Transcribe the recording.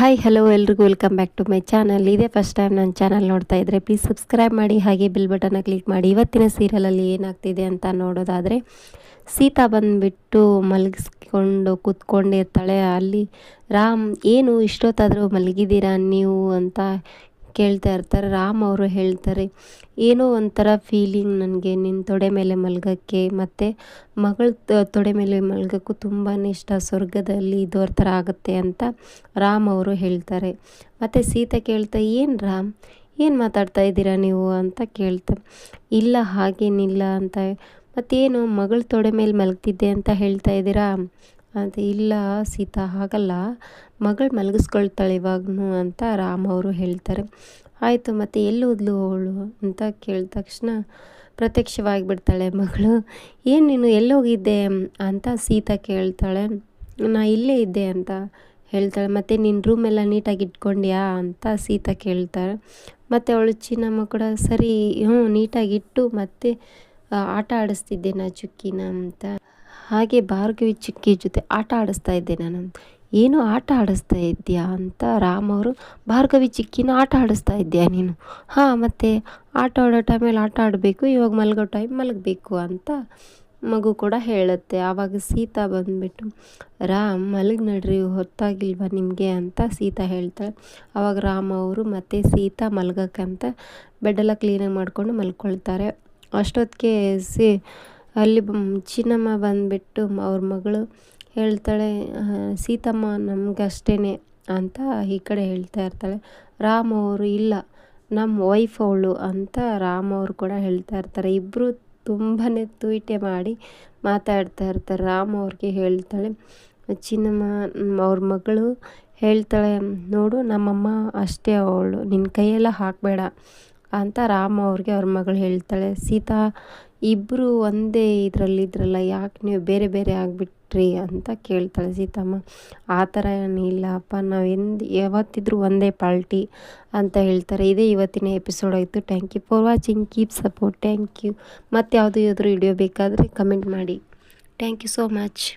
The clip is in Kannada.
ಹಾಯ್ ಹಲೋ ಎಲ್ರಿಗೂ welcome back to my channel ಇದೇ ಫಸ್ಟ್ ಟೈಮ್ ನನ್ನ ಚಾನಲ್ ನೋಡ್ತಾ ಇದ್ದರೆ ಪ್ಲೀಸ್ ಸಬ್ಸ್ಕ್ರೈಬ್ ಮಾಡಿ, ಹಾಗೆ ಬಿಲ್ ಬಟನ್ನ ಕ್ಲಿಕ್ ಮಾಡಿ. ಇವತ್ತಿನ ಸೀರಿಯಲಲ್ಲಿ ಏನಾಗ್ತಿದೆ ಅಂತ ನೋಡೋದಾದರೆ, ಸೀತಾ ಬಂದುಬಿಟ್ಟು ಮಲಗಿಸ್ಕೊಂಡು ಕೂತ್ಕೊಂಡಿರ್ತಾಳೆ. ಅಲ್ಲಿ, ರಾಮ್, ಏನು, ಇಷ್ಟೊತ್ತಾದರೂ ಮಲಗಿದ್ದೀರಾ ನೀವು? ಅಂತ ಕೇಳ್ತಾ ಇರ್ತಾರೆ, ರಾಮ್ ಅವರು ಹೇಳ್ತಾರೆ, ಏನೋ ಒಂಥರ ಫೀಲಿಂಗ್ ನನಗೆ ನಿನ್ನ ತೊಡೆ ಮೇಲೆ ಮಲ್ಗೋಕ್ಕೆ, ಮತ್ತು ಮಗಳ ತೊಡೆ ಮೇಲೆ ಮಲ್ಗೋಕ್ಕೂ ತುಂಬಾ ಇಷ್ಟ, ಸ್ವರ್ಗದಲ್ಲಿ ಇದ್ದವ್ರ ಥರ ಆಗುತ್ತೆ ಅಂತ ರಾಮ್ ಅವರು ಹೇಳ್ತಾರೆ. ಮತ್ತು ಸೀತೆ ಕೇಳ್ತಾ, ಏನು ರಾಮ್, ಏನು ಮಾತಾಡ್ತಾ ಇದ್ದೀರಾ ನೀವು ಅಂತ ಕೇಳ್ತಾ, ಇಲ್ಲ ಹಾಗೇನಿಲ್ಲ ಅಂತ, ಮತ್ತೇನು ಮಗಳ ತೊಡೆ ಮೇಲೆ ಮಲಗ್ತಿದ್ದೆ ಅಂತ ಹೇಳ್ತಾ ಇದ್ದೀರಾ? ಅಂತ ಇಲ್ಲ, ಸೀತಾ ಹಾಗಲ್ಲ. ಮಗಳು ಮಲಗಿಸ್ಕೊಳ್ತಾಳೆ ಇವಾಗೂ ಅಂತ ರಾಮ್ ಅವರು ಹೇಳ್ತಾರೆ. ಆಯಿತು, ಮತ್ತು ಎಲ್ಲಿ ಓದ್ಲು ಅವಳು ಅಂತ ಕೇಳಿದ ತಕ್ಷಣ ಪ್ರತ್ಯಕ್ಷವಾಗಿ ಬಿಡ್ತಾಳೆ ಮಗಳು. ಏನು ನೀನು ಎಲ್ಲೋಗಿದ್ದೆ ಅಂತ ಸೀತಾ ಕೇಳ್ತಾಳೆ. ನಾ ಇಲ್ಲೇ ಇದ್ದೆ ಅಂತ ಹೇಳ್ತಾಳೆ. ಮತ್ತು ನಿನ್ನ ರೂಮೆಲ್ಲ ನೀಟಾಗಿ ಇಟ್ಕೊಂಡ್ಯಾ ಅಂತ ಸೀತಾ ಕೇಳ್ತಾಳೆ ಮತ್ತು ಅವಳು ಚಿನ್ನಮ್ಮ ಕೂಡ ಸರಿ, ಹ್ಞೂ ನೀಟಾಗಿಟ್ಟು ಮತ್ತೆ ಆಟ ಆಡಿಸ್ತಿದ್ದೆ ನಾ ಚುಕ್ಕಿನ ಅಂತ. ಹಾಗೆ ಭಾರ್ಗವಿ ಚಿಕ್ಕಿ ಜೊತೆ ಆಟ ಆಡಿಸ್ತಾ ಇದ್ದೆ ನಾನು ಏನು ಆಟ ಆಡಿಸ್ತಾ ಇದ್ದೀಯಾ? ಅಂತ ರಾಮ್ ಅವರು ಭಾರ್ಗವಿ ಚಿಕ್ಕಿನ ಆಟ ಆಡಿಸ್ತಾ ಇದ್ದೀಯಾ ನೀನು? ಹಾಂ, ಮತ್ತು ಆಟ ಆಡೋ ಟೈಮಲ್ಲಿ ಆಟ ಆಡಬೇಕು, ಇವಾಗ ಮಲಗೋ ಟೈಮ್ ಮಲಗಬೇಕು ಅಂತ ಮಗು ಕೂಡ ಹೇಳುತ್ತೆ. ಆವಾಗ ಸೀತಾ ಬಂದುಬಿಟ್ಟು, ರಾಮ್, ಮಲಗಿ ನಡ್ರಿ, ಹೊತ್ತಾಗಿಲ್ವ ನಿಮಗೆ? ಅಂತ ಸೀತಾ ಹೇಳ್ತಾಳೆ. ಆವಾಗ ರಾಮ್ ಅವರು ಮತ್ತು ಸೀತಾ ಮಲ್ಗೋಕ್ಕಂತ ಬೆಡ್ಡೆಲ್ಲ ಕ್ಲೀನಾಗಿ ಮಾಡಿಕೊಂಡು ಮಲ್ಕೊಳ್ತಾರೆ. ಅಷ್ಟೊತ್ತಿಗೆ ಸಿ ಅಲ್ಲಿ ಚಿನ್ನಮ್ಮ ಬಂದುಬಿಟ್ಟು ಅವ್ರ ಮಗಳು ಹೇಳ್ತಾಳೆ ಸೀತಮ್ಮ ನಮಗಷ್ಟೇ ಅಂತ ಈ ಕಡೆ ಹೇಳ್ತಾ ಇರ್ತಾಳೆ. ರಾಮ್ ಅವರು, ಇಲ್ಲ ನಮ್ಮ ವೈಫ್ ಅವಳು ಅಂತ ರಾಮ್ ಅವರು ಕೂಡ ಹೇಳ್ತಾ ಇರ್ತಾರೆ. ಇಬ್ಬರು ತುಂಬಾ ತೂಯಿಟೆ ಮಾಡಿ ಮಾತಾಡ್ತಾ ಇರ್ತಾರೆ. ರಾಮ್ ಅವ್ರಿಗೆ ಹೇಳ್ತಾಳೆ, ಚಿನ್ನಮ್ಮ ಅವ್ರ ಮಗಳು ಹೇಳ್ತಾಳೆ, ನೋಡು, ನಮ್ಮಮ್ಮ ಅಷ್ಟೇ ಅವಳು ನಿನ್ನ ಕೈಯೆಲ್ಲ ಹಾಕಬೇಡ ಅಂತ ರಾಮ ಅವ್ರಿಗೆ ಅವ್ರ ಮಗಳು ಹೇಳ್ತಾಳೆ. ಸೀತಾ ಇಬ್ಬರು ಒಂದೇ ಇದರಲ್ಲಿದ್ರಲ್ಲ ಯಾಕೆ ನೀವು ಬೇರೆ ಬೇರೆ ಆಗಿಬಿಟ್ರಿ ಅಂತ ಕೇಳ್ತಾಳೆ ಸೀತಮ್ಮ. ಆ ಥರ ಏನಿಲ್ಲ, ಅಪ್ಪ ನಾವು ಎಂದು, ಯಾವತ್ತಿದ್ರೂ ಒಂದೇ ಪಾಲ್ಟಿ ಅಂತ ಹೇಳ್ತಾರೆ. ಇದೇ ಇವತ್ತಿನ ಎಪಿಸೋಡ್ ಆಯಿತು. Thank you for watching keep support thank you ಮತ್ತು ಯಾವುದು ಇದ್ರೂ ವಿಡಿಯೋ ಬೇಕಾದರೆ ಕಮೆಂಟ್ ಮಾಡಿ. Thank you so much